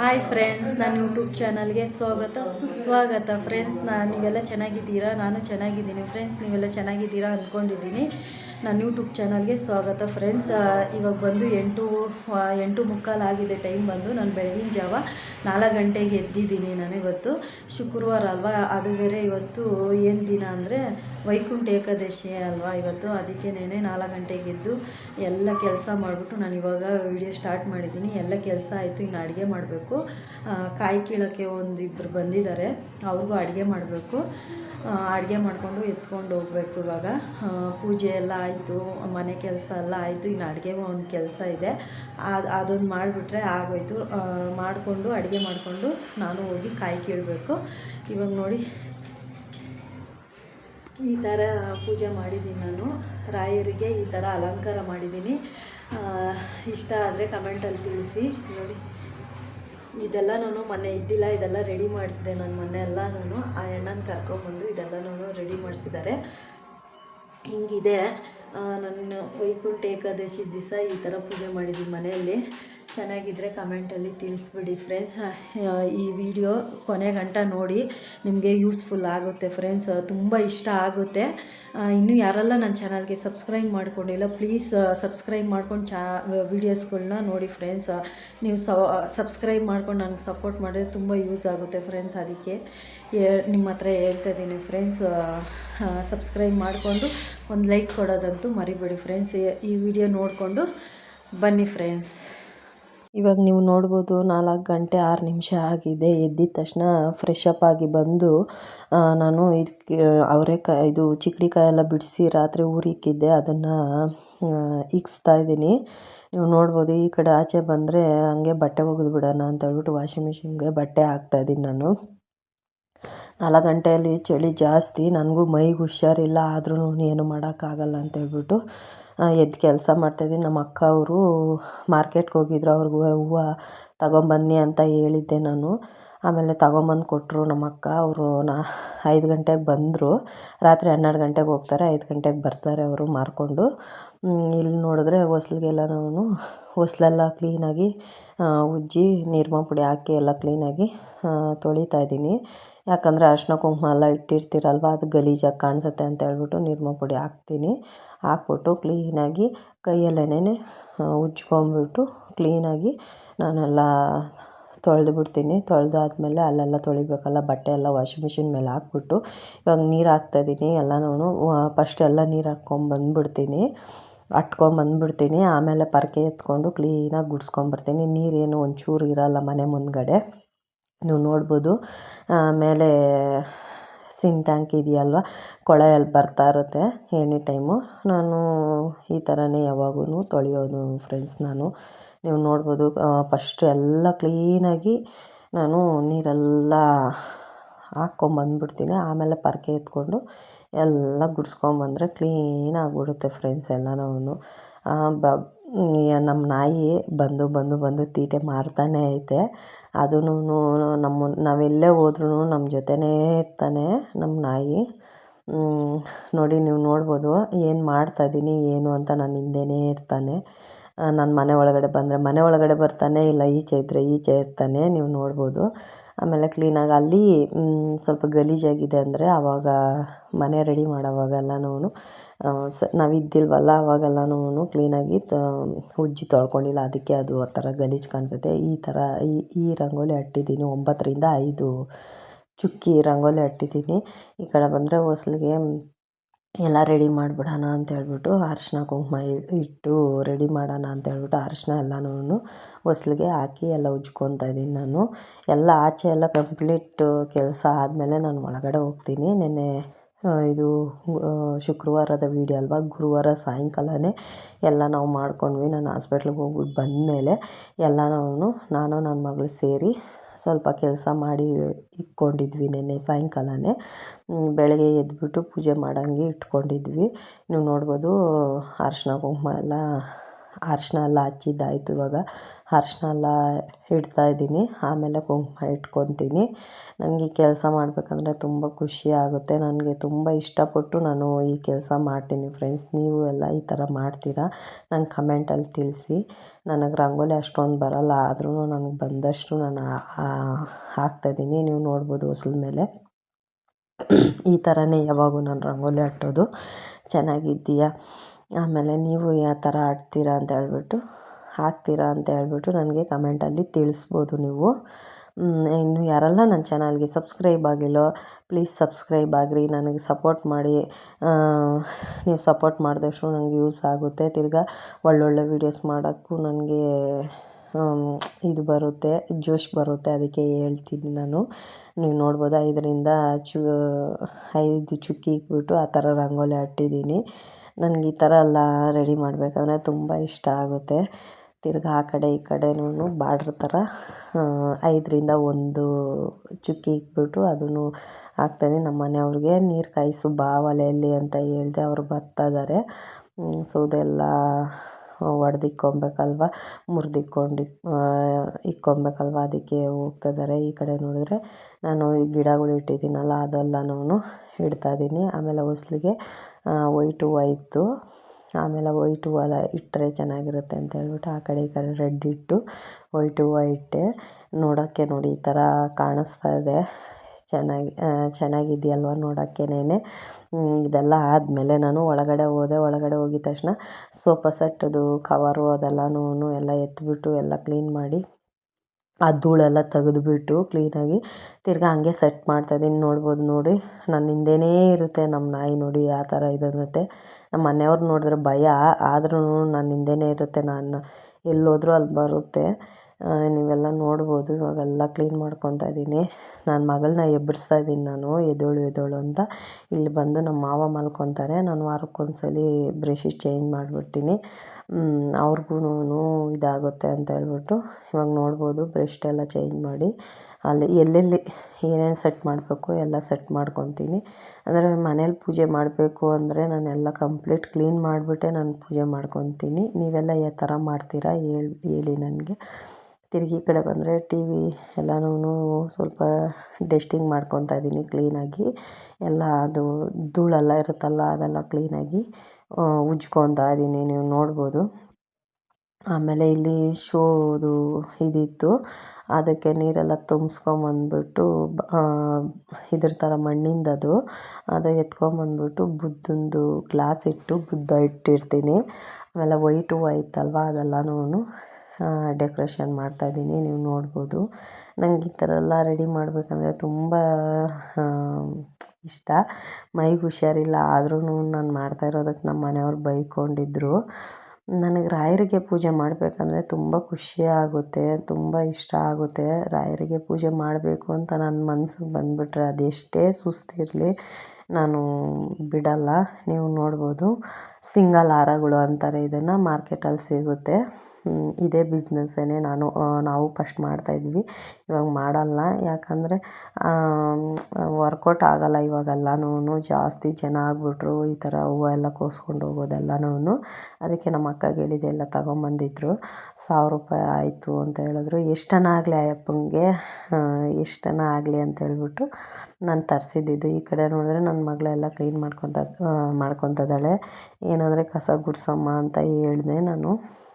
Hi friends ನನ್ನ YouTube ಚಾನಲ್ಗೆ ಸ್ವಾಗತ, ಸುಸ್ವಾಗತ. ಫ್ರೆಂಡ್ಸ್ ನಾನು ನೀವೆಲ್ಲ ಚೆನ್ನಾಗಿದ್ದೀರಾ? ನಾನು ಚೆನ್ನಾಗಿದ್ದೀನಿ. ಫ್ರೆಂಡ್ಸ್ ನೀವೆಲ್ಲ ಚೆನ್ನಾಗಿದ್ದೀರಾ ಅಂದ್ಕೊಂಡಿದ್ದೀನಿ. ನನ್ನ ಯೂಟ್ಯೂಬ್ ಚಾನಲ್ಗೆ ಸ್ವಾಗತ ಫ್ರೆಂಡ್ಸ್. ಇವಾಗ ಬಂದು ಎಂಟು ಎಂಟು ಮುಕ್ಕಾಲು ಆಗಿದೆ ಟೈಮ್ ಬಂದು. ನಾನು ಬೆಳಗಿನ ಜಾವ ನಾಲ್ಕು ಗಂಟೆಗೆ ಎದ್ದಿದ್ದೀನಿ ನಾನು ಇವತ್ತು. ಶುಕ್ರವಾರ ಅಲ್ವಾ? ಅದು ಬೇರೆ ಇವತ್ತು ಏನು ದಿನ ಅಂದರೆ ವೈಕುಂಠ ಏಕಾದಶಿ ಅಲ್ವಾ ಇವತ್ತು. ಅದಕ್ಕೆ ನೇನೆ ನಾಲ್ಕು ಗಂಟೆಗೆ ಎದ್ದು ಎಲ್ಲ ಕೆಲಸ ಮಾಡಿಬಿಟ್ಟು ನಾನು ಇವಾಗ ವಿಡಿಯೋ ಸ್ಟಾರ್ಟ್ ಮಾಡಿದ್ದೀನಿ. ಎಲ್ಲ ಕೆಲಸ ಆಯಿತು, ಇನ್ನು ಅಡುಗೆ ಮಾಡಬೇಕು. ಕಾಯಿ ಕೀಳೋಕ್ಕೆ ಒಂದು ಇಬ್ಬರು ಬಂದಿದ್ದಾರೆ. ಅವ್ರಿಗೂ ಅಡುಗೆ ಮಾಡಬೇಕು. ಅಡುಗೆ ಮಾಡಿಕೊಂಡು ಎತ್ಕೊಂಡು ಹೋಗ್ಬೇಕು ಇವಾಗ. ಪೂಜೆ ಎಲ್ಲ ಆಯಿತು, ಮನೆ ಕೆಲಸ ಎಲ್ಲ ಆಯಿತು, ಇನ್ನು ಅಡುಗೆ ಒಂದು ಕೆಲಸ ಇದೆ. ಅದು, ಅದೊಂದು ಮಾಡಿಬಿಟ್ರೆ ಆಗೋಯ್ತು. ಮಾಡಿಕೊಂಡು, ಅಡುಗೆ ಮಾಡಿಕೊಂಡು ನಾನು ಹೋಗಿ ಕಾಯಿ ಕೀಳಬೇಕು. ಇವಾಗ ನೋಡಿ, ಈ ಥರ ಪೂಜೆ ಮಾಡಿದ್ದೀನಿ ನಾನು. ರಾಯರಿಗೆ ಈ ಥರ ಅಲಂಕಾರ ಮಾಡಿದ್ದೀನಿ. ಇಷ್ಟ ಆದರೆ ಕಮೆಂಟಲ್ಲಿ ತಿಳಿಸಿ. ನೋಡಿ, ಇದೆಲ್ಲ ನಾನು ಮೊನ್ನೆ ಇದ್ದಿಲ್ಲ, ಇದೆಲ್ಲ ರೆಡಿ ಮಾಡಿಸಿದೆ ನಾನು ಮೊನ್ನೆ ಎಲ್ಲ ನಾನು. ಆ ಎಣ್ಣನ ಕರ್ಕೊಂಬಂದು ಇದೆಲ್ಲ ನಾನು ರೆಡಿ ಮಾಡಿಸಿದ್ದಾರೆ. ಹಿಂಗಿದೆ. ನನ್ನ ವೈಕುಂಠ ಏಕಾದಶಿ ದಿವಸ ಈ ಥರ ಪೂಜೆ ಮಾಡಿದ್ದೀನಿ ಮನೆಯಲ್ಲಿ. ಚೆನ್ನಾಗಿದ್ದರೆ ಕಮೆಂಟಲ್ಲಿ ತಿಳಿಸ್ಬಿಡಿ ಫ್ರೆಂಡ್ಸ್ ಈ ವಿಡಿಯೋ ಕೊನೆ ಗಂಟ ನೋಡಿ ನಿಮಗೆ ಯೂಸ್ಫುಲ್ ಆಗುತ್ತೆ ಫ್ರೆಂಡ್ಸ್ ತುಂಬ ಇಷ್ಟ ಆಗುತ್ತೆ. ಇನ್ನೂ ಯಾರೆಲ್ಲ ನನ್ನ ಚಾನಲ್ಗೆ ಸಬ್ಸ್ಕ್ರೈಬ್ ಮಾಡ್ಕೊಂಡಿಲ್ಲ ಪ್ಲೀಸ್ ಸಬ್ಸ್ಕ್ರೈಬ್ ಮಾಡ್ಕೊಂಡು ಚಾ ವೀಡಿಯೋಸ್ಗಳನ್ನ ನೋಡಿ ಫ್ರೆಂಡ್ಸ್ ನೀವು ಸಬ್ಸ್ಕ್ರೈಬ್ ಮಾಡ್ಕೊಂಡು ನನಗೆ ಸಪೋರ್ಟ್ ಮಾಡಿದ್ರೆ ತುಂಬ ಯೂಸ್ ಆಗುತ್ತೆ ಫ್ರೆಂಡ್ಸ್ ಅದಕ್ಕೆ. ನಿಮ್ಮ ಹತ್ರ ಹೇಳ್ತಾ ಇದ್ದೀನಿ ಫ್ರೆಂಡ್ಸ್ ಸಬ್ಸ್ಕ್ರೈಬ್ ಮಾಡಿಕೊಂಡು ಒಂದು ಲೈಕ್ ಕೊಡೋದಂತೂ ಮರಿಬೇಡಿ ಫ್ರೆಂಡ್ಸ್ ಈ ವಿಡಿಯೋ ನೋಡಿಕೊಂಡು ಬನ್ನಿ ಫ್ರೆಂಡ್ಸ್ ಇವಾಗ ನೀವು ನೋಡ್ಬೋದು ನಾಲ್ಕು ಗಂಟೆ ಆರು ನಿಮಿಷ ಆಗಿದೆ. ಎದ್ದಿದ ತಕ್ಷಣ ಫ್ರೆಶ್ ಅಪ್ ಆಗಿ ಬಂದು ನಾನು ಇದಕ್ಕೆ, ಅವರೆಕಾಯಿ, ಇದು ಚಿಕ್ಕಡಿಕಾಯಿ ಎಲ್ಲ ಬಿಡಿಸಿ ರಾತ್ರಿ ಊರಿಕ್ಕಿದ್ದೆ. ಅದನ್ನು ಇಕ್ಸ್ತಾ ಇದ್ದೀನಿ. ನೀವು ನೋಡ್ಬೋದು ಈ ಕಡೆ ಆಚೆ ಬಂದರೆ ಹಂಗೆ ಬಟ್ಟೆ ಒಗೆದು ಬಿಡೋಣ ಅಂತ ಹೇಳ್ಬಿಟ್ಟು ವಾಷಿಂಗ್ ಮಿಷಿನ್ಗೆ ಬಟ್ಟೆ ಹಾಕ್ತಾ ಇದ್ದೀನಿ ನಾನು. ನಾಲ್ಕು ಗಂಟೆಯಲ್ಲಿ ಚಳಿ ಜಾಸ್ತಿ. ನನಗೂ ಮೈಗೆ ಹುಷಾರಿಲ್ಲ ಆದ್ರೂ ಏನು ಮಾಡೋಕ್ಕಾಗಲ್ಲ ಅಂತ ಹೇಳ್ಬಿಟ್ಟು ಎದ್ದು ಕೆಲಸ ಮಾಡ್ತಾಯಿದ್ದೀನಿ ನಮ್ಮ ಅಕ್ಕ ಅವರು ಮಾರ್ಕೆಟ್ಗೆ ಹೋಗಿದ್ರು. ಅವ್ರಿಗೂ ಹೂವು ತಗೊಂಬನ್ನಿ ಅಂತ ಹೇಳಿದ್ದೆ ನಾನು. ಆಮೇಲೆ ತಗೊಂಬಂದು ಕೊಟ್ಟರು ನಮ್ಮ ಅಕ್ಕ ಅವರು ನಾ ಐದು ಗಂಟೆಗೆ ಬಂದರು. ರಾತ್ರಿ ಹನ್ನೆರಡು ಗಂಟೆಗೆ ಹೋಗ್ತಾರೆ, ಐದು ಗಂಟೆಗೆ ಬರ್ತಾರೆ ಅವರು ಮಾರಿಕೊಂಡು. ಇಲ್ಲಿ ನೋಡಿದ್ರೆ ಹೊಸ್ಲಿಗೆಲ್ಲನೂ ಹೊಸ್ಲೆಲ್ಲ ಕ್ಲೀನಾಗಿ ಉಜ್ಜಿ ನಿರ್ಮಾ ಪುಡಿ ಹಾಕಿ ಎಲ್ಲ ಕ್ಲೀನಾಗಿ ತೊಳಿತಾ ಇದ್ದೀನಿ. ಯಾಕಂದರೆ ಅರಿಶಿನ ಕುಂಕುಮ ಎಲ್ಲ ಇಟ್ಟಿರ್ತೀರಲ್ವ, ಅದು ಗಲೀಜಾಗಿ ಕಾಣಿಸುತ್ತೆ ಅಂತ ಹೇಳ್ಬಿಟ್ಟು ನಿರ್ಮಾ ಪುಡಿ ಹಾಕ್ತೀನಿ. ಹಾಕ್ಬಿಟ್ಟು ಕ್ಲೀನಾಗಿ ಕೈಯಲ್ಲೇನೆ ಉಜ್ಕೊಂಬಿಟ್ಟು ಕ್ಲೀನಾಗಿ ನಾನೆಲ್ಲ ತೊಳೆದು ಬಿಡ್ತೀನಿ. ತೊಳೆದಾದ್ಮೇಲೆ ಅಲ್ಲೆಲ್ಲ ತೊಳಿಬೇಕಲ್ಲ, ಬಟ್ಟೆ ಎಲ್ಲ ವಾಷಿಂಗ್ ಮಿಷಿನ್ ಮೇಲೆ ಹಾಕ್ಬಿಟ್ಟು. ಇವಾಗ ನೀರು ಹಾಕ್ತಾಯಿದ್ದೀನಿ ಎಲ್ಲ ನಾನು ಫಸ್ಟ್ ಎಲ್ಲ ನೀರು ಹಾಕ್ಕೊಂಬಂದ್ಬಿಡ್ತೀನಿ ಅಟ್ಕೊಂಬಂದ್ಬಿಡ್ತೀನಿ ಆಮೇಲೆ ಪರಕೆ ಎತ್ಕೊಂಡು ಕ್ಲೀನಾಗಿ ಗುಡ್ಸ್ಕೊಂಬರ್ತೀನಿ ನೀರೇನು ಒಂಚೂರು ಇರಲ್ಲ ಮನೆ ಮುಂದ್ಗಡೆ. ನೀವು ನೋಡ್ಬೋದು. ಆಮೇಲೆ ಸಿಂಕ್ ಟ್ಯಾಂಕ್ ಇದೆಯಲ್ವ? ಕೊಳೆಯಲ್ಲಿ ಬರ್ತಾ ಇರುತ್ತೆ ಎನಿ ಟೈಮು ನಾನು ಈ ಥರನೇ ಯಾವಾಗೂ ತೊಳೆಯೋದು ಫ್ರೆಂಡ್ಸ್ ನಾನು. ನೀವು ನೋಡ್ಬೋದು ಫಸ್ಟ್ ಎಲ್ಲ ಕ್ಲೀನಾಗಿ ನಾನು ನೀರೆಲ್ಲ ಹಾಕ್ಕೊಂಬಂದ್ಬಿಡ್ತೀನಿ. ಆಮೇಲೆ ಪರಕೆ ಎತ್ಕೊಂಡು ಎಲ್ಲ ಗುಡಿಸ್ಕೊಂಬಂದ್ರೆ ಕ್ಲೀನಾಗಿಬಿಡುತ್ತೆ ಫ್ರೆಂಡ್ಸ್ ಎಲ್ಲನೂ ಬ ನಮ್ಮ ನಾಯಿ ಬಂದು ಬಂದು ಬಂದು ತೀಟೆ ಮಾಡ್ತಾನೆ ಐತೆ. ಅದೂ ನಮ್ಮ, ನಾವೆಲ್ಲೇ ಹೋದ್ರೂ ನಮ್ಮ ಜೊತೆನೇ ಇರ್ತಾನೆ ನಮ್ಮ ನಾಯಿ. ನೋಡಿ ನೀವು ನೋಡ್ಬೋದು ಏನು ಮಾಡ್ತಾ ಇದ್ದೀನಿ ಏನು ಅಂತ ನನ್ನ ಹಿಂದೆನೇ ಇರ್ತಾನೆ. ನನ್ನ ಮನೆ ಒಳಗಡೆ ಬಂದರೆ ಮನೆ ಒಳಗಡೆ ಬರ್ತಾನೆ ಇಲ್ಲ ಈಚೆ ಇದ್ದರೆ ಈಚೆ ಇರ್ತಾನೆ ನೀವು ನೋಡ್ಬೋದು. ಆಮೇಲೆ ಕ್ಲೀನಾಗಿ ಅಲ್ಲಿ ಸ್ವಲ್ಪ ಗಲೀಜಾಗಿದೆ ಅಂದರೆ ಆವಾಗ ಮನೆ ರೆಡಿ ಮಾಡೋವಾಗೆಲ್ಲನೂ ಸ, ನಾವು ಇದ್ದಿಲ್ವಲ್ಲ ಅವಾಗೆಲ್ಲನೂ ಕ್ಲೀನಾಗಿ ಉಜ್ಜಿ ತೊಳ್ಕೊಂಡಿಲ್ಲ. ಅದಕ್ಕೆ ಅದು ಆ ಥರ ಗಲೀಜು ಕಾಣಿಸುತ್ತೆ. ಈ ಥರ, ಈ ಈ ರಂಗೋಲಿ ಅಟ್ಟಿದ್ದೀನಿ ಒಂಬತ್ತರಿಂದ ಐದು ಚುಕ್ಕಿ ರಂಗೋಲಿ ಅಟ್ಟಿದ್ದೀನಿ. ಈ ಕಡೆ ಬಂದರೆ ಹೊಸ್ಲಿಗೆ ಎಲ್ಲ ರೆಡಿ ಮಾಡಿಬಿಡೋಣ ಅಂತ ಹೇಳ್ಬಿಟ್ಟು ಅರಿಶಿನ ಕುಂಕುಮ ಇಟ್ಟು ರೆಡಿ ಮಾಡೋಣ ಅಂತ ಹೇಳ್ಬಿಟ್ಟು ಅರಿಶಿನ ಎಲ್ಲನೂ ಹೊಸ್ಲಿಗೆ ಹಾಕಿ ಎಲ್ಲ ಉಜ್ಕೊತಾ ಇದ್ದೀನಿ ನಾನು. ಎಲ್ಲ ಆಚೆ ಎಲ್ಲ ಕಂಪ್ಲೀಟ್ ಕೆಲಸ ಆದಮೇಲೆ ನಾನು ಒಳಗಡೆ ಹೋಗ್ತೀನಿ. ನೆನ್ನೆ ಇದು ಶುಕ್ರವಾರದ ವೀಡಿಯೋ ಅಲ್ವಾ? ಗುರುವಾರ ಸಾಯಂಕಾಲನೇ ಎಲ್ಲ ನಾವು ಮಾಡ್ಕೊಂಡ್ವಿ. ನಾನು ಹಾಸ್ಪಿಟ್ಲಿಗೆ ಹೋಗ್ಬಿಟ್ಟು ಬಂದಮೇಲೆ ಎಲ್ಲ ನಾವು ನಾನು, ನನ್ನ ಮಗಳು ಸೇರಿ ಸ್ವಲ್ಪ ಕೆಲಸ ಮಾಡಿ ಇಟ್ಕೊಂಡಿದ್ವಿ ನೆನ್ನೆ ಸಾಯಂಕಾಲನೇ. ಬೆಳಗ್ಗೆ ಎದ್ಬಿಟ್ಟು ಪೂಜೆ ಮಾಡೋಂಗೆ ಇಟ್ಕೊಂಡಿದ್ವಿ. ನೀವು ನೋಡ್ಬೋದು ಅರಿಶಿನ ಕುಂಕುಮ ಎಲ್ಲ ಅರ್ಶಿನ ಎಲ್ಲ ಹಚ್ಚಿದ್ದಾಯ್ತು ಇವಾಗ. ಅರ್ಶಿನ ಎಲ್ಲ ಇಡ್ತಾ ಇದ್ದೀನಿ. ಆಮೇಲೆ ಕುಂಕುಮ ಇಟ್ಕೊತೀನಿ. ನನಗೆ ಈ ಕೆಲಸ ಮಾಡಬೇಕಂದ್ರೆ ತುಂಬ ಖುಷಿ ಆಗುತ್ತೆ. ನನಗೆ ತುಂಬ ಇಷ್ಟಪಟ್ಟು ನಾನು ಈ ಕೆಲಸ ಮಾಡ್ತೀನಿ ಫ್ರೆಂಡ್ಸ್. ನೀವು ಎಲ್ಲ ಈ ಥರ ಮಾಡ್ತೀರಾ? ನಂಗೆ ಕಮೆಂಟಲ್ಲಿ ತಿಳಿಸಿ. ನನಗೆ ರಂಗೋಲಿ ಅಷ್ಟೊಂದು ಬರಲ್ಲ. ಆದ್ರೂ ನನಗೆ ಬಂದಷ್ಟು ನಾನು ಹಾಕ್ತಾಯಿದ್ದೀನಿ ನೀವು ನೋಡ್ಬೋದು ಹೊಸಲ ಮೇಲೆ. ಈ ಥರನೇ ಯಾವಾಗೂ ನಾನು ರಂಗೋಲಿ ಹಾಕೋದು ಚೆನ್ನಾಗಿದ್ದೀಯಾ? ಆಮೇಲೆ ನೀವು ಯಾವ ಥರ ಆಡ್ತೀರಾ ಅಂತ ಹೇಳ್ಬಿಟ್ಟು, ಹಾಕ್ತೀರಾ ಅಂತ ಹೇಳ್ಬಿಟ್ಟು ನನಗೆ ಕಮೆಂಟಲ್ಲಿ ತಿಳಿಸ್ಬೋದು ನೀವು. ಇನ್ನು ಯಾರೆಲ್ಲ ನನ್ನ ಚಾನಲ್ಗೆ ಸಬ್ಸ್ಕ್ರೈಬ್ ಆಗಿಲ್ಲೋ, ಪ್ಲೀಸ್ ಸಬ್ಸ್ಕ್ರೈಬ್ ಆಗಿರಿ, ನನಗೆ ಸಪೋರ್ಟ್ ಮಾಡಿ. ನೀವು ಸಪೋರ್ಟ್ ಮಾಡಿದಷ್ಟು ನನಗೆ ಯೂಸ್ ಆಗುತ್ತೆ. ತಿರ್ಗಾ ಒಳ್ಳೊಳ್ಳೆ ವೀಡಿಯೋಸ್ ಮಾಡೋಕ್ಕೂ ನನಗೆ ಇದು ಬರುತ್ತೆ, ಜೋಶ್ ಬರುತ್ತೆ, ಅದಕ್ಕೆ ಹೇಳ್ತೀನಿ ನಾನು. ನೀವು ನೋಡ್ಬೋದು, ಐದರಿಂದ ಚು, ಐದು ಚುಕ್ಕಿ ಇಕ್ಬಿಟ್ಟು ಆ ಥರ ರಂಗೋಲಿ ಅಟ್ಟಿದ್ದೀನಿ ನನಗೆ ಈ ಥರ ಎಲ್ಲ ರೆಡಿ ಮಾಡಬೇಕಂದ್ರೆ ತುಂಬ ಇಷ್ಟ ಆಗುತ್ತೆ. ತಿರ್ಗಾ ಆ ಕಡೆ ಈ ಕಡೆನೂ ಬಾರ್ಡ್ರ್ ಥರ ಐದರಿಂದ ಒಂದು ಚುಕ್ಕಿ ಇಟ್ಬಿಟ್ಟು ಅದನ್ನು ಹಾಕ್ತಾಯಿದ್ದೀನಿ ನಮ್ಮ ಮನೆಯವ್ರಿಗೆ ನೀರು ಕಾಯಿಸು ಬಾ ಒಲೆಯಲ್ಲಿ ಅಂತ ಹೇಳಿದೆ ಅವರು ಬರ್ತಾ ಇದ್ದಾರೆ. ಸೊ ಎಲ್ಲ ಒಡೆದಿಕ್ಕೊಬೇಕಲ್ವ ಮುರಿದಿಕ್ಕೊಂಡು ಇಕ್ಕೊಬೇಕಲ್ವ? ಅದಕ್ಕೆ ಹೋಗ್ತಾ ಇದ್ದಾರೆ ಈ ಕಡೆ ನೋಡಿದ್ರೆ ನಾನು ಈ ಗಿಡಗಳು ಇಟ್ಟಿದ್ದೀನಲ್ಲ ಅದೆಲ್ಲನೂ ಇಡ್ತಾಯಿದ್ದೀನಿ ಆಮೇಲೆ ಹೊಸ್ಲಿಗೆ ವೈಟ್ ಹೂವು ಇತ್ತು. ಆಮೇಲೆ ವೈಟ್ ಹೂವೆಲ್ಲ ಇಟ್ಟರೆ ಚೆನ್ನಾಗಿರುತ್ತೆ ಅಂತ ಹೇಳ್ಬಿಟ್ಟು ಆ ಕಡೆ ಈ ಕಡೆ ರೆಡ್ ಇಟ್ಟು ವೈಟ್ ಹೂವು ಇಟ್ಟೆ. ನೋಡೋಕ್ಕೆ ನೋಡಿ ಈ ಥರ ಕಾಣಿಸ್ತಾ ಇದೆ. ಚೆನ್ನಾಗಿ ಚೆನ್ನಾಗಿದೆಯಲ್ವ ನೋಡೋಕ್ಕೇನೆ ಇದೆಲ್ಲ ಆದಮೇಲೆ ನಾನು ಒಳಗಡೆ ಹೋದೆ. ಒಳಗಡೆ ಹೋಗಿದ ತಕ್ಷಣ ಸೋಫಾ ಸೆಟ್ಟದು, ಕವರು ಅದೆಲ್ಲನೂ ಎಲ್ಲ ಎತ್ತಿಬಿಟ್ಟು ಎಲ್ಲ ಕ್ಲೀನ್ ಮಾಡಿ ಆ ಧೂಳೆಲ್ಲ ತೆಗೆದುಬಿಟ್ಟು ಕ್ಲೀನಾಗಿ ತಿರ್ಗಾ ಹಂಗೆ ಸೆಟ್ ಮಾಡ್ತಾಯಿದ್ದೀನಿ ನೋಡ್ಬೋದು ನೋಡಿ ನನ್ನ ಹಿಂದೆಯೇ ಇರುತ್ತೆ ನಮ್ಮ ನಾಯಿ ನೋಡಿ ಆ ಥರ ಇದನ್ನತ್ತೆ ನಮ್ಮ ಮನೆಯವ್ರು ನೋಡಿದ್ರೆ ಭಯ ಆದ್ರೂ ನನ್ನ ಹಿಂದೆಯೇ ಇರುತ್ತೆ. ನಾನು ಎಲ್ಲೋದ್ರೂ ಅಲ್ಲಿ ಬರುತ್ತೆ. ನೀವೆಲ್ಲ ನೋಡ್ಬೋದು, ಇವಾಗೆಲ್ಲ ಕ್ಲೀನ್ ಮಾಡ್ಕೊತಾ ಇದ್ದೀನಿ. ನನ್ನ ಮಗಳನ್ನ ಎಬ್ಬಿಸ್ತಾ ಇದ್ದೀನಿ ನಾನು, ಎದ್ದೇಳು ಎದ್ದೇಳು ಅಂತ. ಇಲ್ಲಿ ಬಂದು ನಮ್ಮ ಮಾವ ಮಲ್ಕೊತಾರೆ. ನಾನು ವಾರಕ್ಕೊಂದ್ಸಲ ಬ್ರಷಿಸ್ ಚೇಂಜ್ ಮಾಡಿಬಿಡ್ತೀನಿ. ಅವ್ರಿಗೂ ಇದಾಗುತ್ತೆ ಅಂತ ಹೇಳ್ಬಿಟ್ಟು ಇವಾಗ ನೋಡ್ಬೋದು ಬ್ರಷ್ ಎಲ್ಲ ಚೇಂಜ್ ಮಾಡಿ. ಅಲ್ಲಿ ಎಲ್ಲೆಲ್ಲಿ ಏನೇನು ಸೆಟ್ ಮಾಡಬೇಕು, ಎಲ್ಲ ಸೆಟ್ ಮಾಡ್ಕೊತೀನಿ. ಅಂದರೆ ಮನೇಲಿ ಪೂಜೆ ಮಾಡಬೇಕು ಅಂದರೆ ನಾನೆಲ್ಲ ಕಂಪ್ಲೀಟ್ ಕ್ಲೀನ್ ಮಾಡಿಬಿಟ್ಟೆ ನಾನು ಪೂಜೆ ಮಾಡ್ಕೊತೀನಿ. ನೀವೆಲ್ಲ ಯಾವ ಥರ ಮಾಡ್ತೀರಾ? ಹೇಳಿ ಹೇಳಿ ನನಗೆ. ತಿರುಗಿ ಈ ಕಡೆ ಬಂದರೆ ಟಿ ವಿ ಎಲ್ಲನೂ ಸ್ವಲ್ಪ ಡಸ್ಟಿಂಗ್ ಮಾಡ್ಕೊತಾ ಇದ್ದೀನಿ ಕ್ಲೀನಾಗಿ. ಎಲ್ಲ ಅದು ಧೂಳೆಲ್ಲ ಇರುತ್ತಲ್ಲ ಅದೆಲ್ಲ ಕ್ಲೀನಾಗಿ ಉಜ್ಕೊತಾ ಇದ್ದೀನಿ ನೀವು ನೋಡ್ಬೋದು. ಆಮೇಲೆ ಇಲ್ಲಿ ಶೋದು ಇದಿತ್ತು. ಅದಕ್ಕೆ ನೀರೆಲ್ಲ ತುಂಬಿಸ್ಕೊಂಬಂದ್ಬಿಟ್ಟು ಇದ್ರ ಥರ ಮಣ್ಣಿಂದದು ಅದು. ಎತ್ಕೊಂಬಂದ್ಬಿಟ್ಟು ಬುದ್ಧಂದು ಗ್ಲಾಸ್ ಇಟ್ಟು ಬುದ್ಧ ಇಟ್ಟಿರ್ತೀನಿ. ಆಮೇಲೆ ವೈಟ್ ಹೂವು ಐತಲ್ವ ಅದೆಲ್ಲನೂ ಡೆಕೋರೇಷನ್ ಮಾಡ್ತಾಯಿದ್ದೀನಿ ನೀವು ನೋಡ್ಬೋದು. ನಂಗೆ ಈ ಥರ ಎಲ್ಲ ರೆಡಿ ಮಾಡಬೇಕಂದ್ರೆ ತುಂಬ ಇಷ್ಟ. ಮೈಗೆ ಹುಷಾರಿಲ್ಲ ಆದ್ರೂ ನಾನು ಮಾಡ್ತಾ ಇರೋದಕ್ಕೆ ನಮ್ಮ ಮನೆಯವ್ರು ಬೈಕೊಂಡಿದ್ರು. ನನಗೆ ರಾಯರಿಗೆ ಪೂಜೆ ಮಾಡಬೇಕಂದ್ರೆ ತುಂಬ ಖುಷಿ ಆಗುತ್ತೆ, ತುಂಬ ಇಷ್ಟ ಆಗುತ್ತೆ. ರಾಯರಿಗೆ ಪೂಜೆ ಮಾಡಬೇಕು ಅಂತ ನನ್ನ ಮನ್ಸಿಗೆ ಬಂದುಬಿಟ್ರೆ ಅದೆಷ್ಟೇ ಸುಸ್ತಿರಲಿ ನಾನು ಬಿಡಲ್ಲ. ನೀವು ನೋಡ್ಬೋದು. ಸಿಂಗಲ್ ಹಾರಗಳು ಅಂತಾರೆ, ಇದನ್ನು ಮಾರ್ಕೆಟಲ್ಲಿ ಸಿಗುತ್ತೆ. ಇದೇ ಬಿಸ್ನೆಸ್ಸನ್ನೇ ನಾನು ನಾವು ಫಸ್ಟ್ ಮಾಡ್ತಾಯಿದ್ವಿ ಇವಾಗ ಮಾಡಲ್ಲ. ಯಾಕಂದರೆ ವರ್ಕೌಟ್ ಆಗಲ್ಲ ಇವಾಗೆಲ್ಲನೂ ಜಾಸ್ತಿ ಜನ ಆಗಿಬಿಟ್ರು. ಈ ಥರ ಹೂವು ಎಲ್ಲ ಕೋಸ್ಕೊಂಡು ಹೋಗೋದೆಲ್ಲನೂ ಅದಕ್ಕೆ ನಮ್ಮ ಅಕ್ಕಗೆ ಹೇಳಿದೆ, ಎಲ್ಲ ತಗೊಂಬಂದಿದ್ರು. ಸಾವಿರ ರೂಪಾಯಿ ಆಯಿತು ಅಂತ ಹೇಳಿದ್ರು. ಎಷ್ಟನ ಆಗಲಿ ಅಯ್ಯಪ್ಪಂಗೆ? ಎಷ್ಟನ ಆಗಲಿ ಅಂತ ಹೇಳ್ಬಿಟ್ಟು ನಾನು ತರಿಸಿದ್ದಿದ್ದು. ಈ ಕಡೆ ನೋಡಿದ್ರೆ ನನ್ನ ಮಗಳೆಲ್ಲ ಕ್ಲೀನ್ ಮಾಡ್ಕೊತ ಮಾಡ್ಕೊತಿದ್ದಾಳೆ ಏನಂದರೆ, ಕಸ ಗುಡ್ಸಮ್ಮ ಅಂತ ಹೇಳಿದೆ ನಾನು.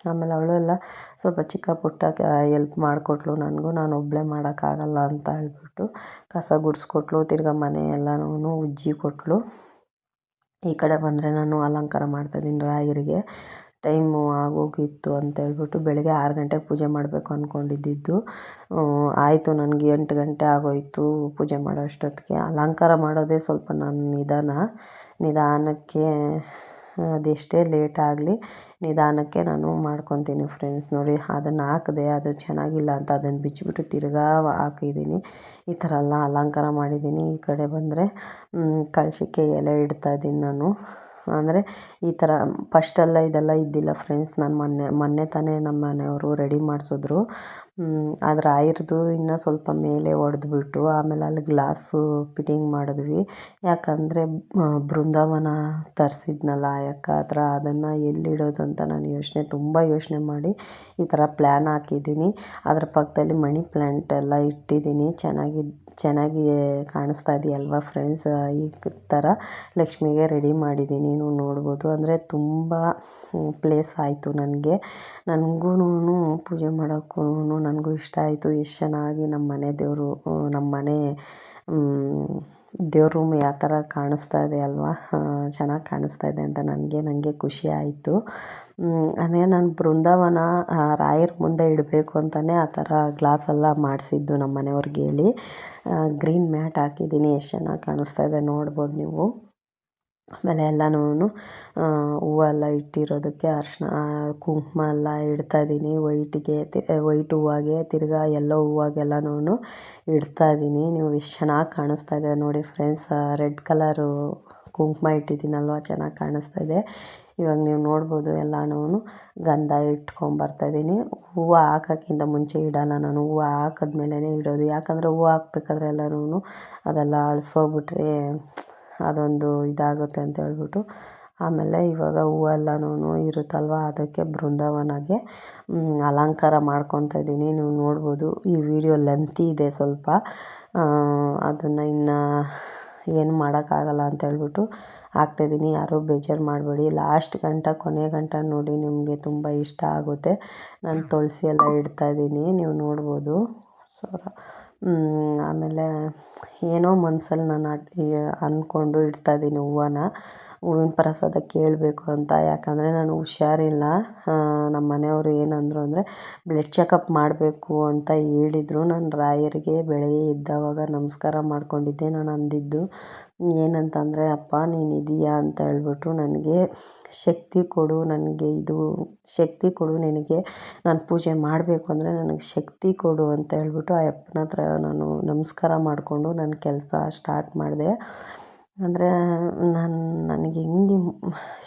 ಆಮೇಲೆ ಅವಳು ಎಲ್ಲ ಸ್ವಲ್ಪ ಚಿಕ್ಕ ಪುಟ್ಟ ಎಲ್ಪ್ ಮಾಡಿಕೊಟ್ಳು ನನಗೂ. ನಾನು ಒಬ್ಬಳೇ ಮಾಡೋಕ್ಕಾಗಲ್ಲ ಅಂತ ಹೇಳ್ಬಿಟ್ಟು ಕಸ ಗುಡಿಸ್ಕೊಟ್ಳು ತಿರ್ಗಾ ಮನೆ ಎಲ್ಲನೂ ಉಜ್ಜಿ ಕೊಟ್ಟಳು ಈ ಕಡೆ ಬಂದರೆ ನಾನು ಅಲಂಕಾರ ಮಾಡ್ತಾಯಿದ್ದೀನಿ ರಾಯರಿಗೆ. ಟೈಮು ಆಗೋಗಿತ್ತು ಅಂತ ಹೇಳ್ಬಿಟ್ಟು ಬೆಳಗ್ಗೆ ಆರು ಗಂಟೆಗೆ ಪೂಜೆ ಮಾಡಬೇಕು ಅಂದ್ಕೊಂಡಿದ್ದಿದ್ದು ಆಯಿತು ನನಗೆ ಎಂಟು ಗಂಟೆ ಆಗೋಯಿತು ಪೂಜೆ ಮಾಡೋ ಅಷ್ಟೊತ್ತಿಗೆ. ಅಲಂಕಾರ ಮಾಡೋದೇ ಸ್ವಲ್ಪ ನಾನು ನಿಧಾನ. ನಿಧಾನಕ್ಕೆ ಅದೆಷ್ಟೇ ಲೇಟ್ ಆಗಲಿ ನಿಧಾನಕ್ಕೆ ನಾನು ಮಾಡ್ಕೊತೀನಿ ಫ್ರೆಂಡ್ಸ್ ನೋಡಿ. ಅದನ್ನು ಹಾಕಿದೆ ಅದು ಚೆನ್ನಾಗಿಲ್ಲ ಅಂತ ಅದನ್ನು ಬಿಚ್ಚಿಬಿಟ್ಟು ತಿರ್ಗಾ ಹಾಕಿದ್ದೀನಿ. ಈ ಥರ ಎಲ್ಲ ಅಲಂಕಾರ ಮಾಡಿದ್ದೀನಿ. ಈ ಕಡೆ ಬಂದರೆ ಕಳಶಕ್ಕೆ ಎಲೆ ಇಡ್ತಾ ಇದ್ದೀನಿ ನಾನು. ಅಂದರೆ ಈ ಥರ ಫಸ್ಟೆಲ್ಲ ಇದೆಲ್ಲ ಇದ್ದಿಲ್ಲ ಫ್ರೆಂಡ್ಸ್ ನಾನು ಮೊನ್ನೆ ಮೊನ್ನೆ ತಾನೇ ನಮ್ಮ ಮನೆಯವರು ರೆಡಿ ಮಾಡಿಸಿದ್ರು. ಅದ್ರ ಆಯುರ್ದು ಇನ್ನೂ ಸ್ವಲ್ಪ ಮೇಲೆ ಹೊಡೆದ್ಬಿಟ್ಟು ಆಮೇಲೆ ಅಲ್ಲಿ ಗ್ಲಾಸು ಫಿಟ್ಟಿಂಗ್ ಮಾಡಿದ್ವಿ. ಯಾಕಂದರೆ ಬೃಂದಾವನ ತರಿಸಿದ್ನಲ್ಲ ಆ ಥರ ಅದನ್ನು ಎಲ್ಲಿಡೋದು ಅಂತ ನಾನು ಯೋಚನೆ, ತುಂಬ ಯೋಚನೆ ಮಾಡಿ ಈ ಥರ ಪ್ಲ್ಯಾನ್ ಹಾಕಿದ್ದೀನಿ. ಅದರ ಪಕ್ಕದಲ್ಲಿ ಮಣಿ ಪ್ಲ್ಯಾಂಟ್ ಎಲ್ಲ ಇಟ್ಟಿದ್ದೀನಿ. ಚೆನ್ನಾಗಿ ಚೆನ್ನಾಗಿ ಕಾಣಿಸ್ತಾ ಇದೆಯಲ್ವಾ ಫ್ರೆಂಡ್ಸ್? ಈ ಥರ ಲಕ್ಷ್ಮಿಗೆ ರೆಡಿ ಮಾಡಿದ್ದೀನಿ. ನೀವು ನೋಡ್ಬೋದು. ಅಂದರೆ ತುಂಬ ಪ್ಲೇಸ್ ಆಯಿತು ನನಗೆ. ನನಗೂ ಪೂಜೆ ಮಾಡೋಕ್ಕೂ ನನಗೂ ಇಷ್ಟ ಆಯಿತು. ಎಷ್ಟು ಚೆನ್ನಾಗಿ ನಮ್ಮ ಮನೆ ದೇವರು ನಮ್ಮ ಮನೆ ದೇವ್ರ ರೂಮ್ ಯಾವ ಥರ ಕಾಣಿಸ್ತಾ ಇದೆ ಅಲ್ವಾ? ಚೆನ್ನಾಗಿ ಕಾಣಿಸ್ತಾ ಇದೆ ಅಂತ ನನಗೆ ನನಗೆ ಖುಷಿ ಆಯಿತು. ಅದೇ ನಾನು ಬೃಂದಾವನ ರಾಯರ ಮುಂದೆ ಇಡಬೇಕು ಅಂತಲೇ ಆ ಥರ ಗ್ಲಾಸೆಲ್ಲ ಮಾಡಿಸಿದ್ದು ನಮ್ಮ ಮನೆಯವ್ರಿಗೆ ಹೇಳಿ. ಗ್ರೀನ್ ಮ್ಯಾಟ್ ಹಾಕಿದ್ದೀನಿ. ಎಷ್ಟು ಚೆನ್ನಾಗಿ ಕಾಣಿಸ್ತಾ ಇದೆ ನೋಡ್ಬೋದು ನೀವು. ಆಮೇಲೆ ಎಲ್ಲನೂ ಹೂವೆಲ್ಲ ಇಟ್ಟಿರೋದಕ್ಕೆ ಅರಿಶಿನ ಕುಂಕುಮ ಎಲ್ಲ ಇಡ್ತಾಯಿದ್ದೀನಿ. ವೈಟಿಗೆ ವೈಟ್ ಹೂವಾಗೆ, ತಿರ್ಗಾ ಎಲ್ಲೋ ಹೂವಾಗೆಲ್ಲನೂ ಇಡ್ತಾಯಿದ್ದೀನಿ. ನೀವು ಎಷ್ಟು ಚೆನ್ನಾಗಿ ಕಾಣಿಸ್ತಾ ಇದೆ ನೋಡಿ ಫ್ರೆಂಡ್ಸ್ ರೆಡ್ ಕಲರು ಕುಂಕುಮ ಇಟ್ಟಿದ್ದೀನಲ್ವ, ಚೆನ್ನಾಗಿ ಕಾಣಿಸ್ತಾ ಇದೆ ಇವಾಗ ನೀವು ನೋಡ್ಬೋದು ಎಲ್ಲನೂ ಗಂಧ ಇಟ್ಕೊಂಬರ್ತಾಯಿದ್ದೀನಿ ಹೂವು ಹಾಕೋಕ್ಕಿಂತ ಮುಂಚೆ ಇಡಲ್ಲ ನಾನು, ಹೂವು ಹಾಕಿದ್ಮೇಲೇ ಇಡೋದು. ಯಾಕಂದರೆ ಹೂವು ಹಾಕ್ಬೇಕಾದ್ರೆ ಎಲ್ಲನೂ ಅದೆಲ್ಲ ಅಳಿಸೋಗ್ಬಿಟ್ರೆ ಅದೊಂದು ಇದಾಗುತ್ತೆ ಅಂತ ಹೇಳ್ಬಿಟ್ಟು. ಆಮೇಲೆ ಇವಾಗ ಹೂವೆಲ್ಲನೂ ಇರುತ್ತಲ್ವ? ಅದಕ್ಕೆ ಬೃಂದಾವನಗೆ ಅಲಂಕಾರ ಮಾಡ್ಕೊತಾ ಇದ್ದೀನಿ. ನೀವು ನೋಡ್ಬೋದು, ಈ ವಿಡಿಯೋ ಲೆಂತಿ ಇದೆ ಸ್ವಲ್ಪ. ಅದನ್ನು ಇನ್ನು ಏನು ಮಾಡೋಕ್ಕಾಗಲ್ಲ ಅಂತ ಹೇಳ್ಬಿಟ್ಟು ಹಾಕ್ತಾಯಿದ್ದೀನಿ ಯಾರೂ ಬೇಜಾರು ಮಾಡಬೇಡಿ. ಲಾಸ್ಟ್ ಗಂಟ, ಕೊನೆ ಗಂಟ ನೋಡಿ ನಿಮಗೆ ತುಂಬ ಇಷ್ಟ ಆಗುತ್ತೆ. ನಾನು ತುಳಸಿ ಎಲ್ಲ ಇಡ್ತಾಯಿದ್ದೀನಿ ನೀವು ನೋಡ್ಬೋದು. ಆಮೇಲೆ ಏನೋ ಮನ್ಸಲ್ಲಿ ನಾನು ಅಂದ್ಕೊಂಡು ಇಡ್ತಾಯಿದ್ದೀನಿ ಹೂವನ್ನ ಹೂವಿನ ಪ್ರಸಾದ ಕೇಳಬೇಕು ಅಂತ. ಯಾಕಂದರೆ ನಾನು ಹುಷಾರಿಲ್ಲ. ನಮ್ಮ ಮನೆಯವರು ಏನಂದರು ಅಂದರೆ ಬ್ಲಡ್ ಚೆಕಪ್ ಮಾಡಬೇಕು ಅಂತ ಹೇಳಿದ್ರು. ನಾನು ರಾಯರಿಗೆ ಬೆಳಗ್ಗೆ ಎದ್ದವಾಗ ನಮಸ್ಕಾರ ಮಾಡ್ಕೊಂಡಿದ್ದೆ ನಾನು ಅಂದಿದ್ದು. ಏನಂತಂದರೆ, ಅಪ್ಪ, ನೀನು ಇದೀಯಾ ಅಂತ ಹೇಳ್ಬಿಟ್ಟು ನನಗೆ ಶಕ್ತಿ ಕೊಡು. ನನಗೆ ಇದು, ಶಕ್ತಿ ಕೊಡು. ನಿನಗೆ ನಾನು ಪೂಜೆ ಮಾಡಬೇಕು ಅಂದರೆ ನನಗೆ ಶಕ್ತಿ ಕೊಡು ಅಂತ ಹೇಳ್ಬಿಟ್ಟು ಆ ಅಪ್ಪನ ಹತ್ರ ನಾನು ನಮಸ್ಕಾರ ಮಾಡಿಕೊಂಡು ನನ್ನ ಕೆಲಸ ಸ್ಟಾರ್ಟ್ ಮಾಡಿದೆ. ಅಂದರೆ ನಾನು, ನನಗೆ ಹೆಂಗೆ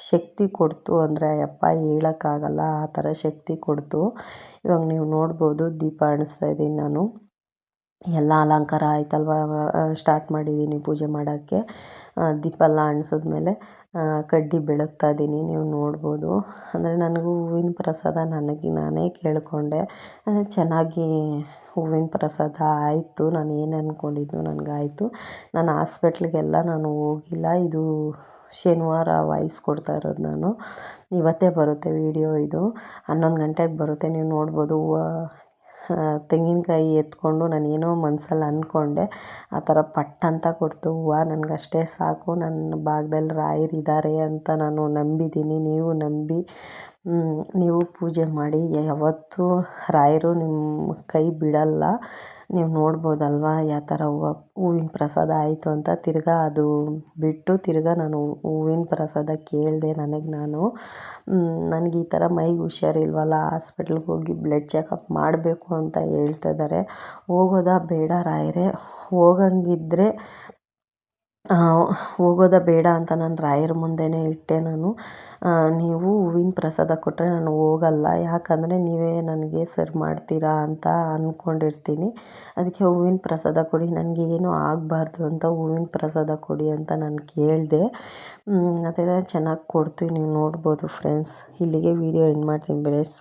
ಶಕ್ತಿ ಕೊಡ್ತು ಅಂದರೆ ಆ ಅಪ್ಪ ಹೇಳೋಕ್ಕಾಗಲ್ಲ, ಆ ಥರ ಶಕ್ತಿ ಕೊಡ್ತು. ಇವಾಗ ನೀವು ನೋಡ್ಬೋದು, ದೀಪ ಅಣಿಸ್ತಾ ಇದ್ದೀನಿ ನಾನು. ಎಲ್ಲ ಅಲಂಕಾರ ಆಯ್ತಲ್ವ ಸ್ಟಾರ್ಟ್ ಮಾಡಿದ್ದೀನಿ ಪೂಜೆ ಮಾಡೋಕ್ಕೆ. ದೀಪ ಎಲ್ಲ ಅಂಟಿಸಿದ್ಮೇಲೆ ಕಡ್ಡಿ ಬೆಳಗ್ತಾ ಇದ್ದೀನಿ, ನೀವು ನೋಡ್ಬೋದು. ಅಂದರೆ ನನಗೂ ಹೂವಿನ ಪ್ರಸಾದ ನನಗೆ ನಾನೇ ಕೇಳಿಕೊಂಡೆ. ಚೆನ್ನಾಗಿ ಹೂವಿನ ಪ್ರಸಾದ ಆಯಿತು. ನಾನು ಏನು ಅಂದ್ಕೊಂಡಿದ್ದು ನನಗಾಯಿತು. ನಾನು ಹಾಸ್ಪಿಟ್ಲಿಗೆಲ್ಲ ನಾನು ಹೋಗಿಲ್ಲ. ಇದು ಶನಿವಾರ ವಾಯ್ಸ್ ಕೊಡ್ತಾ ಇರೋದು ನಾನು. ಇವತ್ತೇ ಬರುತ್ತೆ ವೀಡಿಯೋ ಇದು. ಹನ್ನೊಂದು ಗಂಟೆಗೆ ಬರುತ್ತೆ. ನೀವು ನೋಡ್ಬೋದು. ತೆಂಗಿನಕಾಯಿ ಎತ್ಕೊಂಡು ನಾನು ಏನೋ ಮನ್ಸಲ್ಲಿ ಅಂದ್ಕೊಂಡೆ, ಆ ಥರ ಪಟ್ ಅಂತ ಕೊಡ್ತು. ಹೂವು ನನಗಷ್ಟೇ ಸಾಕು ನನ್ನ ಭಾಗ್ದಲ್ಲಿ ರಾಯರಿದ್ದಾರೆ ಅಂತ ನಾನು ನಂಬಿದ್ದೀನಿ, ನೀವು ನಂಬಿ ನೀವು ಪೂಜೆ ಮಾಡಿ. ಯಾವತ್ತೂ ರಾಯರು ನಿಮ್ಮ ಕೈ ಬಿಡಲ್ಲ. ನೀವು ನೋಡ್ಬೋದಲ್ವಾ? ಯಾವ ಥರ ಹೂವು, ಹೂವಿನ ಪ್ರಸಾದ ಆಯಿತು ಅಂತ ತಿರ್ಗಾ ಅದು ಬಿಟ್ಟು ತಿರ್ಗಾ ನಾನು ಹೂವಿನ ಪ್ರಸಾದ ಕೇಳಿದೆ ನನಗೆ ನಾನು. ನನಗೆ ಈ ಥರ ಮೈಗೆ ಹುಷಾರಿಲ್ವಲ್ಲ, ಹಾಸ್ಪಿಟ್ಲ್ಗೆ ಹೋಗಿ ಬ್ಲಡ್ ಚೆಕಪ್ ಮಾಡಬೇಕು ಅಂತ ಹೇಳ್ತಾ ಇದ್ದಾರೆ ಹೋಗೋದಾ ಬೇಡ ರಾಯರೇ. ಹೋಗಂಗಿದ್ರೆ ಹೋಗೋದಾ ಬೇಡ ಅಂತ ನಾನು ರಾಯರ ಮುಂದೆನೇ ಇಟ್ಟೆ ನಾನು. ನೀವು ಹೂವಿನ ಪ್ರಸಾದ ಕೊಟ್ಟರೆ ನಾನು ಹೋಗಲ್ಲ. ಯಾಕಂದರೆ ನೀವೇ ನನಗೆ ಸರ್ ಮಾಡ್ತೀರಾ ಅಂತ ಅಂದ್ಕೊಂಡಿರ್ತೀನಿ ಅದಕ್ಕೆ ಹೂವಿನ ಪ್ರಸಾದ ಕೊಡಿ. ನನಗೆ ಏನೂ ಆಗಬಾರ್ದು ಅಂತ ಹೂವಿನ ಪ್ರಸಾದ ಕೊಡಿ ಅಂತ ನಾನು ಕೇಳಿದೆ. ಅದೆಲ್ಲ ಚೆನ್ನಾಗಿ ಕೊಡ್ತೀನಿ ನೀವು ನೋಡ್ಬೋದು ಫ್ರೆಂಡ್ಸ್ ಇಲ್ಲಿಗೆ ವಿಡಿಯೋ ಎಂಡ್ ಮಾಡ್ತೀನಿ ಫ್ರೆಂಡ್ಸ್